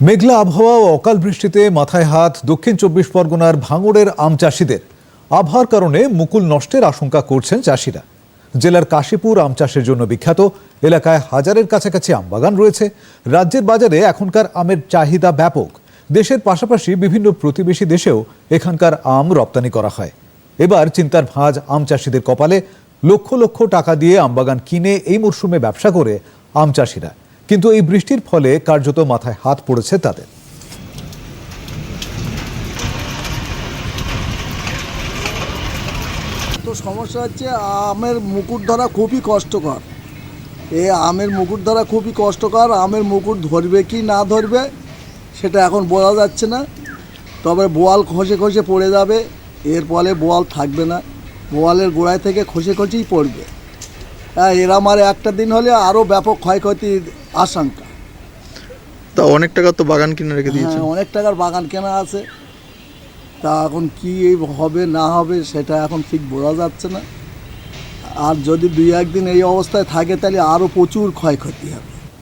মেঘলা আবহাওয়া ও অকাল বৃষ্টিতে মাথায় হাত দক্ষিণ চব্বিশ পরগনার ভাঙড়ের আম চাষিদের। আবহাওয়ার কারণে মুকুল নষ্টের আশঙ্কা করছেন চাষিরা। জেলার কাশীপুর আম চাষের জন্য বিখ্যাত, এলাকায় হাজারের কাছাকাছি আম বাগান রয়েছে। রাজ্যের বাজারে এখনকার আমের চাহিদা ব্যাপক। দেশের পাশাপাশি বিভিন্ন প্রতিবেশী দেশেও এখানকার আম রপ্তানি করা হয়। এবার চিন্তার ভাঁজ আম চাষিদের কপালে। লক্ষ লক্ষ টাকা দিয়ে আমবাগান কিনে এই মরশুমে ব্যবসা করে আম চাষিরা। কিন্তু এই বৃষ্টির ফলে কার্যত মাথায় হাত পড়েছে তাদের। তো সমস্যা হচ্ছে, আমের মুকুট ধরা খুবই কষ্টকর। এ আমের মুকুট ধরা খুবই কষ্টকর, আমের মুকুট ধরবে কি না ধরবে, সেটা এখন বোঝা যাচ্ছে না। তবে বোয়াল খসে খসে পড়ে যাবে, এর ফলে বোয়াল থাকবে না। বোয়ালের গোড়ায় থেকে খসে খসেই পড়বে। হ্যাঁ এরা আমার একটা দিন হলে আরও ব্যাপক ক্ষয়ক্ষতির আশঙ্কা। তা অনেক টাকা তো বাগান কিনে রেখে দিয়েছে। হ্যাঁ অনেক টাকার বাগান কেনা আছে। তা এখন কি এই হবে না হবে সেটা এখন ঠিক বোঝা যাচ্ছে না। আর যদি দুই একদিন এই অবস্থায় থাকে তাহলে আরও প্রচুর ক্ষয়ক্ষতি হবে।